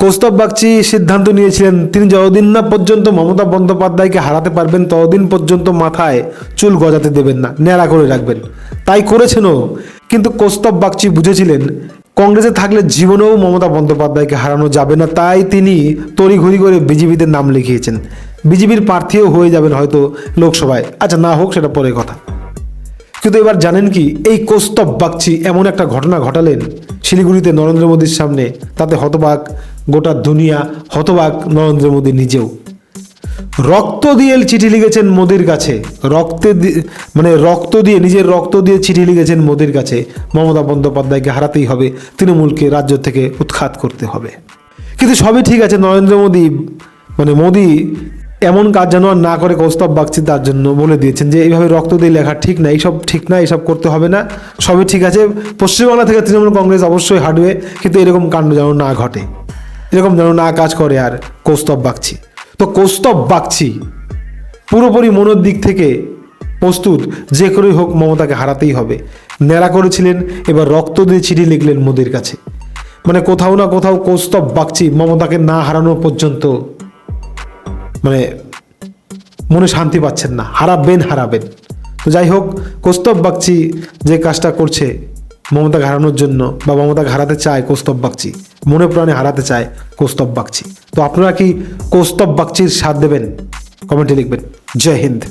কৌস্তব বাগচি সিদ্ধান্ত নিয়েছিলেন, তিনি যতদিন না পর্যন্ত মমতা বন্দ্যোপাধ্যায়কে হারাতে পারবেন, ততদিন পর্যন্ত মাথায় চুল গজাতে দেবেন না, ন্যাড়া করে রাখবেন। তাই করেছেনও। কিন্তু কৌস্তব বাগচি বুঝেছিলেন, কংগ্রেসে থাকলে জীবনেও মমতা বন্দ্যোপাধ্যায়কে হারানো যাবে না, তাই তিনি তড়িঘড়ি করে বিজেপিতে নাম লিখিয়েছেন। বিজেপির প্রার্থীও হয়ে যাবেন হয়তো লোকসভায়। আচ্ছা না হোক, সেটা পরে কথা। কিন্তু এবার জানেন কি, এই কৌস্তব বাগচি এমন একটা ঘটনা ঘটালেন শিলিগুড়িতে নরেন্দ্র মোদীর সামনে, তাতে হতবাক গোটা দুনিয়া, হতবাক নরেন্দ্র মোদী নিজেও। রক্ত দিয়ে চিঠি লিখেছেন মোদির কাছে, রক্তে মানে রক্ত দিয়ে, নিজের রক্ত দিয়ে চিঠি লিখেছেন মোদির কাছে। মমতা বন্দ্যোপাধ্যায়কে হারাতেই হবে, তৃণমূলকে রাজ্য থেকে উৎখাত করতে হবে। কিন্তু সবই ঠিক আছে, নরেন্দ্র মোদী মানে মোদী এমন কাজ যেন আর না করে কৌস্তব বাগচি তার জন্য বলে দিয়েছেন যে এইভাবে রক্ত দিয়ে লেখা ঠিক না, এইসব ঠিক না, এইসব করতে হবে না, সবই ঠিক আছে। পশ্চিমবাংলা থেকে তৃণমূল কংগ্রেস অবশ্যই হাঁটবে, কিন্তু এরকম কাণ্ড যেন না ঘটে, এরকম যেন না কাজ করে আর কৌস্তব বাগচি। তো কৌস্তব বাগচি পুরোপুরি মনের দিক থেকে প্রস্তুত, যে করেই হোক মমতাকে হারাতেই হবে। ন্যাড়া করেছিলেন, এবার রক্ত দিয়ে চিঠি লিখলেন মোদির কাছে। মানে কোথাও না কোথাও কৌস্তব বাগচি মমতাকে না হারানো পর্যন্ত মানে মনে শান্তি পাচ্ছেন না। হারাবেন হারাবেন। তো যাই হোক, কৌস্তব বাগচি যে কাজটা করছে মমতাকে হারানোর জন্য বা মমতাকে হারাতে চায় কৌস্তব বাগচি, মনে প্রাণে হারাতে চায় কৌস্তব বাগচি। তো আপনারা কি কৌস্তব বাগচির সাথ দেবেন? কমেন্টে লিখবেন। জয় হিন্দ।